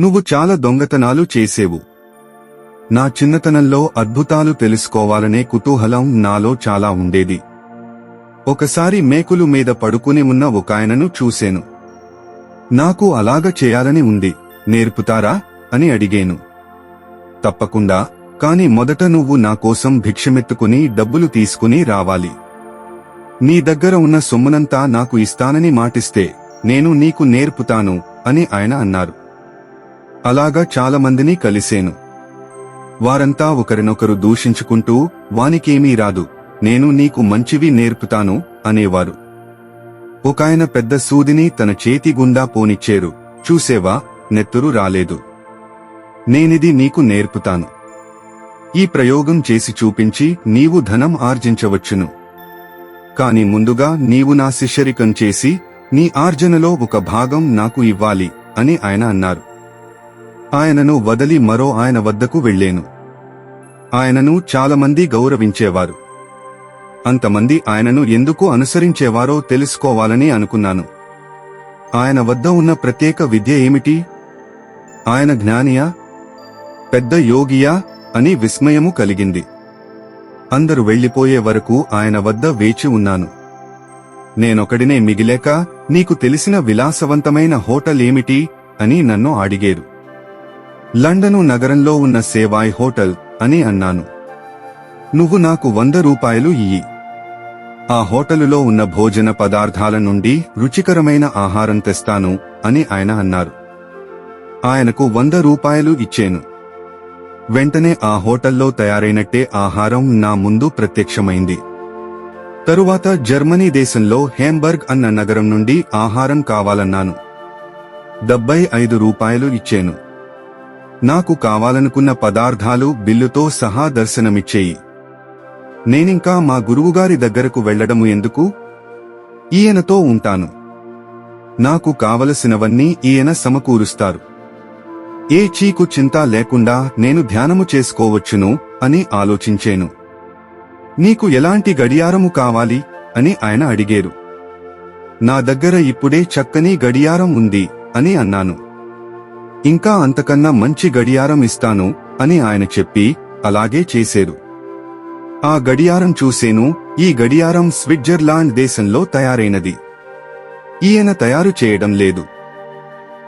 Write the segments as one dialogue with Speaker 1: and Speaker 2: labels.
Speaker 1: నువ్వు చాలా దొంగతనాలు చేసేవు. నా చిన్నతనంలో అద్భుతాలు తెలుసుకోవాలనే కుతూహలం నాలో చాలా ఉండేది. ఒకసారి మేకులు మీద పడుకుని ఉన్న ఒక ఆయనను చూశాను నాకు అలాగ చేయాలని ఉంది నేర్పుతారా? అని అడిగాను. తప్పకుండా కాని మొదట నువ్వు నా కోసం భిక్షమెత్తుకుని డబ్బులు తీసుకుని రావాలి. నీ దగ్గర ఉన్న సొమ్మునంతా నాకు ఇస్తానని మాటిస్తే నేను నీకు నేర్పుతాను అని ఆయన అన్నారు. అలాగా చాలామందిని కలిసేను. వారంతా ఒకరినొకరు దూషించుకుంటూ వానికేమీ రాదు నేను నీకు మంచివి నేర్పుతాను అనేవారు. ఒకాయన పెద్ద సూదిని తన చేతి గుండా పోనిచ్చేరు. చూసేవా నెత్తురు రాలేదు. నేనిది నీకు నేర్పుతాను. ఈ ప్రయోగం చేసి చూపించి నీవు ధనం ఆర్జించవచ్చును. కాని ముందుగా నీవు నా శిష్యరికం చేసి నీ ఆర్జనలో ఒక భాగం నాకు ఇవ్వాలి అని ఆయన అన్నారు. ఆయనను వదలి మరో ఆయన వద్దకు వెళ్ళేను ఆయనను చాలామంది గౌరవించేవారు. అంతమంది ఆయనను ఎందుకు అనుసరించేవారో తెలుసుకోవాలని అనుకున్నాను. ఆయన వద్ద ఉన్న ప్రత్యేక విద్య ఏమిటి? ఆయన జ్ఞానియా? పెద్ద యోగియా? అని విస్మయము కలిగింది. అందరు వెళ్ళిపోయే వరకు ఆయన వద్ద వేచి ఉన్నాను. నేనొకడినే మిగిలేక నీకు తెలిసిన విలాసవంతమైన హోటల్ ఏమిటి? అని నన్ను అడిగేరు. లండను నగరంలో ఉన్న సేవాయ్ హోటల్ అని అన్నాను. నువ్వు నాకు వంద రూపాయలు ఇయ్యి. ఆ హోటలులో ఉన్న భోజన పదార్థాల నుండి రుచికరమైన ఆహారం తెస్తాను అని ఆయన అన్నారు. ఆయనకు వంద రూపాయలు ఇచ్చేను. వెంటనే ఆ హోటల్లో తయారైనట్టే ఆహారం నా ముందు ప్రత్యక్షమైంది. తరువాత జర్మనీ దేశంలో హేంబర్గ్ అన్న నగరం నుండి ఆహారం కావాలన్నాను. డెబ్బై ఐదు రూపాయలు ఇచ్చాను. నాకు కావాలనుకున్న పదార్థాలు బిల్లుతో సహా దర్శనమిచ్చేయి. నేనింకా మా గురువుగారి దగ్గరకు వెళ్ళడము ఎందుకు? ఈయనతో ఉంటాను. నాకు కావలసినవన్నీ ఈయన సమకూరుస్తారు. ఏ చీకు చింత లేకుండా నేను ధ్యానము చేసుకోవచ్చును అని ఆలోచించేను. నీకు ఎలాంటి గడియారము కావాలి? అని ఆయన అడిగేరు. నా దగ్గర ఇప్పుడే చక్కని గడియారం ఉంది అని అన్నాను. ఇంకా అంతకన్నా మంచి గడియారం ఇస్తాను అని ఆయన చెప్పి అలాగే చేశారు ఆ గడియారం చూసేను ఈ గడియారం స్విట్జర్లాండ్ దేశంలో తయారైనది. ఈయన తయారు చేయడం లేదు.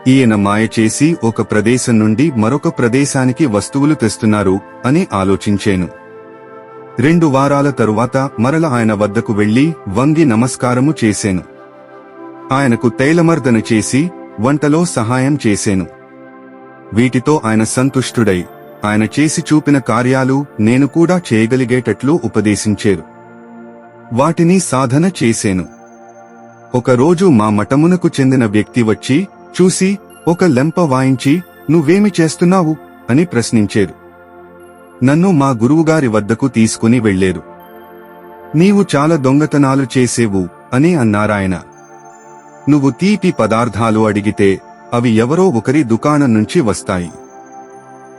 Speaker 1: ఈయన మాయ చేసి ఒక ప్రదేశం నుండి మరొక ప్రదేశానికి వస్తువులు తెస్తున్నారు అని ఆలోచించేను. రెండు వారాల తరువాత మరల ఆయన వద్దకు వెళ్ళి వంగి నమస్కారము చేసేను. ఆయనకు తైలమర్దన చేసి వంటలో సహాయం చేసేను. వీటితో ఆయన సంతుష్టుడై. ఆయన చేసి చూపిన కార్యాలు నేను కూడా చేయగలిగేటట్లు ఉపదేశించేరు. వాటిని సాధన చేసేను. ఒకరోజు మా మఠమునకు చెందిన వ్యక్తి వచ్చి చూసి ఒక లెంప వాయించి నువ్వేమి చేస్తున్నావు? అని ప్రశ్నించేరు. నన్ను మా గురువుగారి వద్దకు తీసుకుని వెళ్ళేరు నీవు చాలా దొంగతనాలు చేసేవు అని అన్నారాయన. నువ్వు తీపి పదార్థాలు అడిగితే అవి ఎవరో ఒకరి దుకాణం నుంచి వస్తాయి.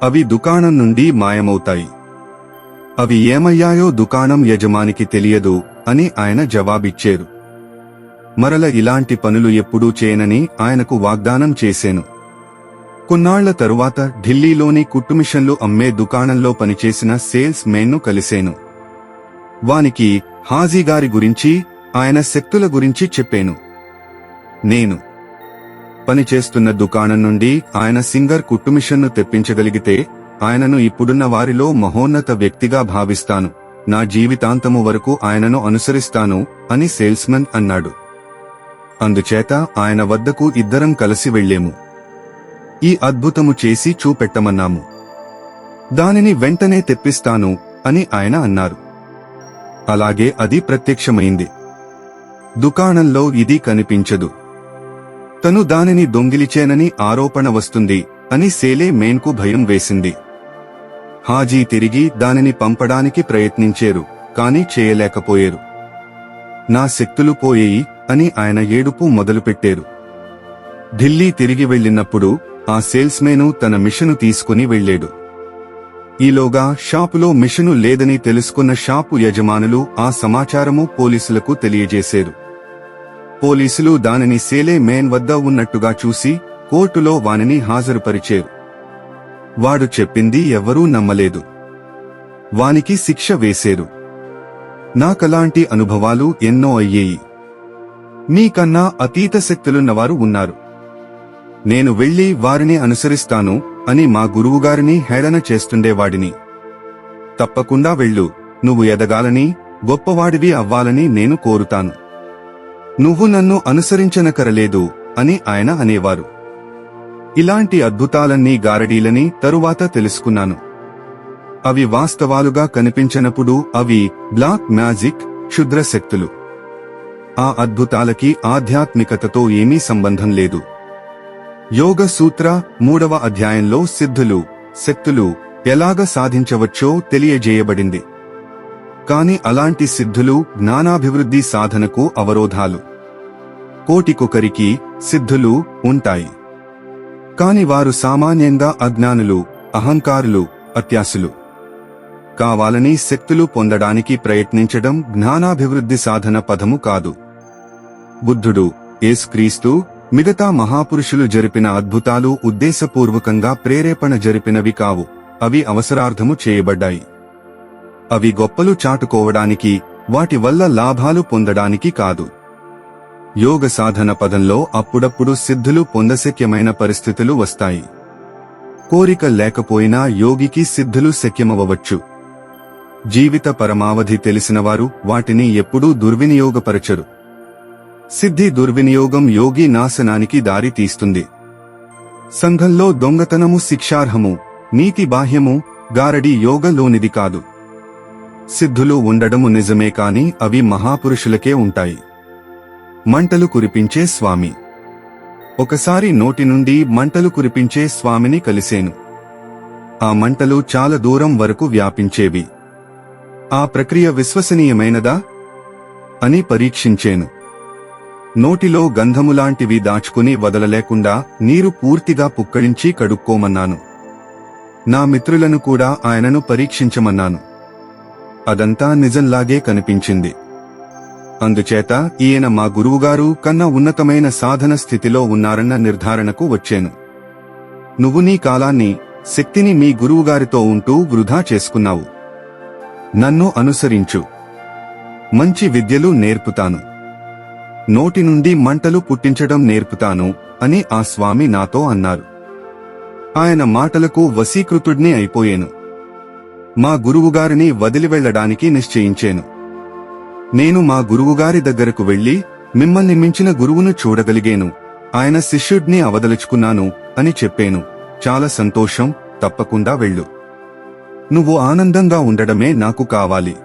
Speaker 1: అవి దుకాణం నుండి మాయమవుతాయి. అవి ఏమయ్యాయో దుకాణం యజమానికి తెలియదు అని ఆయన జవాబిచ్చేరు. మరల ఇలాంటి పనులు ఎప్పుడూ చేయనని ఆయనకు వాగ్దానం చేశాను. కొన్నాళ్ళ తరువాత ఢిల్లీలోని కుట్టుమిషన్లు అమ్మే దుకాణంలో పనిచేసిన సేల్స్ మెన్ను కలిసేను వానికి హాజీగారి గురించి ఆయన శక్తుల గురించి చెప్పాను. నేను పనిచేస్తున్న దుకాణం నుండి ఆయన సింగర్ కుట్టుమిషన్ను తెప్పించగలిగితే ఆయనను ఇప్పుడున్న వారిలో మహోన్నత వ్యక్తిగా భావిస్తాను. నా జీవితాంతము వరకు ఆయనను అనుసరిస్తాను అని సేల్స్మన్ అన్నాడు. అందుచేత ఆయన వద్దకు ఇద్దరం కలిసి వెళ్ళేము. ఈ అద్భుతము చేసి చూపెట్టమన్నాము. దానిని వెంటనే తెప్పిస్తాను అని ఆయన అన్నారు. అలాగే అది ప్రత్యక్షమైంది. దుకాణంలో ఇది కనిపించదు. తను దానిని దొంగిలిచేనని ఆరోపణ వస్తుంది అని సేలే మేన్కు భయం వేసింది. హాజీ తిరిగి దానిని పంపడానికి ప్రయత్నించేరు కాని చేయలేకపోయేరు. నా శక్తులు పోయేయి అని ఆయన ఏడుపు మొదలుపెట్టారు. ఢిల్లీ తిరిగి వెళ్ళినప్పుడు ఆ సేల్స్మేను తన మిషను తీసుకుని వెళ్ళాడు. ఈలోగా షాపులో మిషను లేదని తెలుసుకున్న షాపు యజమానులు ఆ సమాచారము పోలీసులకు తెలియజేశారు పోలీసులు దానిని సేలే మేన్ వద్ద ఉన్నట్టుగా చూసి కోర్టులో వానిని హాజరుపరిచేరు. వాడు చెప్పింది ఎవరూ నమ్మలేదు. వానికి శిక్ష వేసేరు. నాకలాంటి అనుభవాలు ఎన్నో అయ్యేయి. మీకన్నా అతీత శక్తులున్నవారు ఉన్నారు. నేను వెళ్ళి వారిని అనుసరిస్తాను అని మా గురువుగారిని హేళన చేస్తుండేవాడిని తప్పకుండా వెళ్ళు నువ్వు ఎదగాలని గొప్పవాడివి అవ్వాలని నేను కోరుతాను. నువ్వు నన్ను అనుసరించనకరలేదు అని ఆయన అనేవారు. ఇలాంటి అద్భుతాలన్నీ గారడీలని తరువాత తెలుసుకున్నాను. అవి వాస్తవాలుగా కనిపించనప్పుడు అవి బ్లాక్ మ్యాజిక్ క్షుద్రశక్తులు ఆ అద్భుతాలకి ఆధ్యాత్మికతతో ఏమీ సంబంధం లేదు. యోగ సూత్ర మూడవ అధ్యాయంలో సిద్ధులు శక్తులు ఎలాగ సాధించవచ్చో తెలియజేయబడింది. కాని అలాంటి సిద్ధులు జ్ఞానాభివృద్ధి సాధనకు అవరోధాలు. కోటికొకరికి సిద్ధులు ఉంటాయి. కాని వారు సామాన్యంగా అజ్ఞానులు అహంకారులు అత్యాసులు. కావాలని శక్తులు పొందడానికి ప్రయత్నించడం జ్ఞానాభివృద్ధి సాధన పదము కాదు. బుద్ధుడు ఏసుక్రీస్తు మిగతా మహాపురుషులు జరిపిన అద్భుతాలు ఉద్దేశపూర్వకంగా ప్రేరేపణ జరిపినవి కావు. అవి అవసరార్థము చేయబడ్డాయి. అవి గొప్పలు చాటుకోవడానికి వాటి వల్ల లాభాలు పొందడానికి కాదు. యోగ సాధన పదంలో అప్పుడప్పుడు సిద్ధులు పొందశక్యమైన పరిస్థితులు వస్తాయి. కోరిక లేకపోయినా యోగికి సిద్ధులు శక్యమవ్వచ్చు జీవిత పరమావధి తెలిసినవారు వాటిని ఎప్పుడూ దుర్వినియోగపరచరు. సిద్ధి దుర్వినియోగం యోగి నాశనానికి దారి తీస్తుంది. సంఘంలో దొంగతనము శిక్షార్హము నీతి బాహ్యము గారడి యోగలోనిది కాదు. సిద్ధులు ఉండడము నిజమే కాని అవి మహాపురుషులకే ఉంటాయి. మంటలు కురిపించే స్వామి. ఒకసారి నోటి నుండి మంటలు కురిపించే స్వామిని కలిసేను. ఆ మంటలు చాలా దూరం వరకు వ్యాపించేవి. ఆ ప్రక్రియ విశ్వసనీయమైనదా? అని పరీక్షించేను. నోటిలో గంధములాంటివి దాచుకుని వదలలేకుండా నీరు పూర్తిగా పుక్కడించి కడుక్కోమన్నాను. నా మిత్రులను కూడా ఆయనను పరీక్షించమన్నాను. అదంతా నిజంలాగే కనిపించింది. అందుచేత ఈయన మా గురువుగారు కన్నా ఉన్నతమైన సాధన స్థితిలో ఉన్నారన్న నిర్ధారణకు వచ్చాను. నువ్వు నీ కాలాన్ని శక్తిని మీ గురువుగారితో ఉంటూ వృధా చేసుకున్నావు. నన్ను అనుసరించు. మంచి విద్యలు నేర్పుతాను. నోటి నుండి మంటలు పుట్టించడం నేర్పుతాను అని ఆ స్వామి నాతో అన్నారు. ఆయన మాటలకు వశీకృతుడ్ని అయిపోయాను. మా గురువుగారిని వదిలి వెళ్ళడానికి నిశ్చయించాను. నేను మా గురువుగారి దగ్గరకు వెళ్ళి మిమ్మల్ని మించిన గురువును చూడగలిగాను. ఆయన శిష్యుడ్ని అవదలుచుకున్నాను అని చెప్పాను. చాలా సంతోషం తప్పకుండా వెళ్ళు. నువ్వు ఆనందంగా ఉండడమే నాకు కావాలి.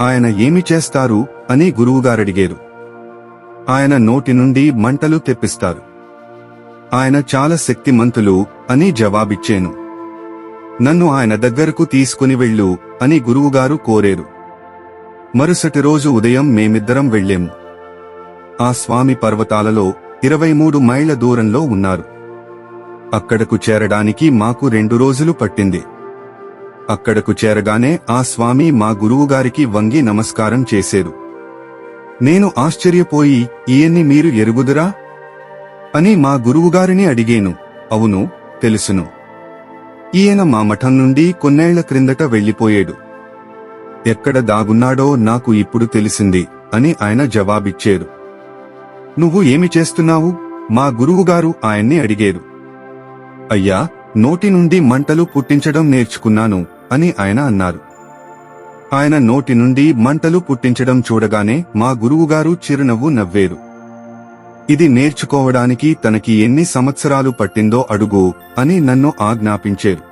Speaker 1: ఆయన ఏమి చేస్తారు అని గురువుగారడిగారు. ఆయన నోటి నుండి మంటలు తెప్పిస్తారు. ఆయన చాలా శక్తిమంతులు అని జవాబిచ్చాను. నన్ను ఆయన దగ్గరకు తీసుకుని వెళ్ళు అని గురువుగారు కోరేరు. మరుసటి రోజు ఉదయం మేమిద్దరం వెళ్ళాము ఆ స్వామి పర్వతాలలో ఇరవై మూడు మైళ్ళ దూరంలో ఉన్నారు. అక్కడకు చేరడానికి మాకు రెండు రోజులు పట్టింది. అక్కడకు చేరగానే ఆ స్వామి మా గురువుగారికి వంగి నమస్కారం చేశారు నేను ఆశ్చర్యపోయి ఈయన్ని మీరు ఎరుగుదురా? అని మా గురువుగారిని అడిగాను. అవును తెలుసును. ఈయన మా మఠం నుండి కొన్నేళ్ళ క్రిందట వెళ్ళిపోయాడు ఎక్కడ దాగున్నాడో నాకు ఇప్పుడు తెలిసింది అని ఆయన జవాబిచ్చారు. నువ్వు ఏమి చేస్తున్నావు? మా గురువుగారు ఆయన్ని అడిగారు. అయ్యా నోటి నుండి మంటలు పుట్టించడం నేర్చుకున్నాను అని ఆయన అన్నారు. ఆయన నోటి నుండి మంటలు పుట్టించడం చూడగానే మా గురువుగారు చిరునవ్వు నవ్వేరు. ఇది నేర్చుకోవడానికి తనకి ఎన్ని సంవత్సరాలు పట్టిందో అడుగు అని నన్ను ఆజ్ఞాపించారు.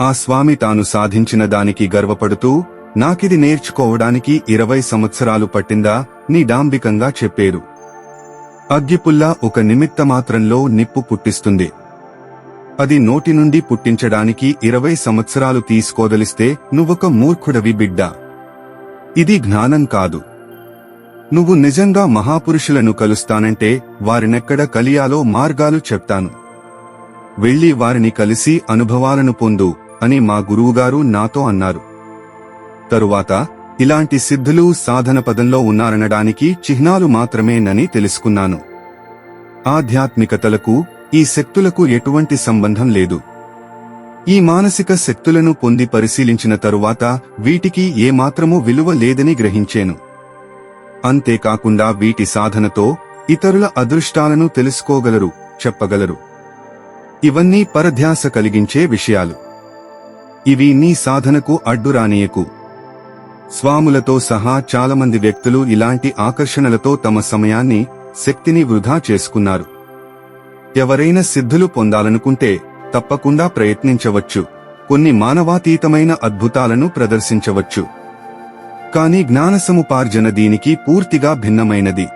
Speaker 1: ఆ స్వామి తాను సాధించిన దానికి గర్వపడుతూ నాకిది నేర్చుకోవడానికి ఇరవై సంవత్సరాలు పట్టిందా నీ డాంబికంగా చెప్పేరు. అగ్గిపుల్ల ఒక నిమిత్తమాత్రంలో నిప్పు పుట్టిస్తుంది. అది నోటి నుండి పుట్టించడానికి ఇరవై సంవత్సరాలు తీసుకోదలిస్తే నువ్వొక మూర్ఖుడవి బిడ్డ. ఇది జ్ఞానం కాదు. నువ్వు నిజంగా మహాపురుషులను కలుస్తానంటే వారినెక్కడ కలియాలో మార్గాలు చెప్తాను. వెళ్ళి వారిని కలిసి అనుభవాలను పొందు అని మా గురువుగారు నాతో అన్నారు. తరువాత ఇలాంటి సిద్ధులు సాధన పదంలో ఉన్నారనడానికి చిహ్నాలు మాత్రమేనని తెలుసుకున్నాను. ఆధ్యాత్మికతలకు ఈ శక్తులకు ఎటువంటి సంబంధం లేదు. ఈ మానసిక శక్తులను పొంది పరిశీలించిన తరువాత వీటికి ఏమాత్రమూ విలువ లేదని గ్రహించేను. అంతేకాకుండా వీటి సాధనతో ఇతరుల అదృష్టాలను తెలుసుకోగలరు చెప్పగలరు. ఇవన్నీ పరధ్యాస కలిగించే విషయాలు. ఇవి నీ సాధనకు అడ్డురానియకు స్వాములతో సహా చాలామంది వ్యక్తులు ఇలాంటి ఆకర్షణలతో తమ సమయాన్ని శక్తిని వృధా చేసుకున్నారు. ఎవరైనా సిద్ధులు పొందాలనుకుంటే తప్పకుండా ప్రయత్నించవచ్చు. కొన్ని మానవాతీతమైన అద్భుతాలను ప్రదర్శించవచ్చు. కానీ జ్ఞానసముపార్జన దీనికి పూర్తిగా భిన్నమైనది.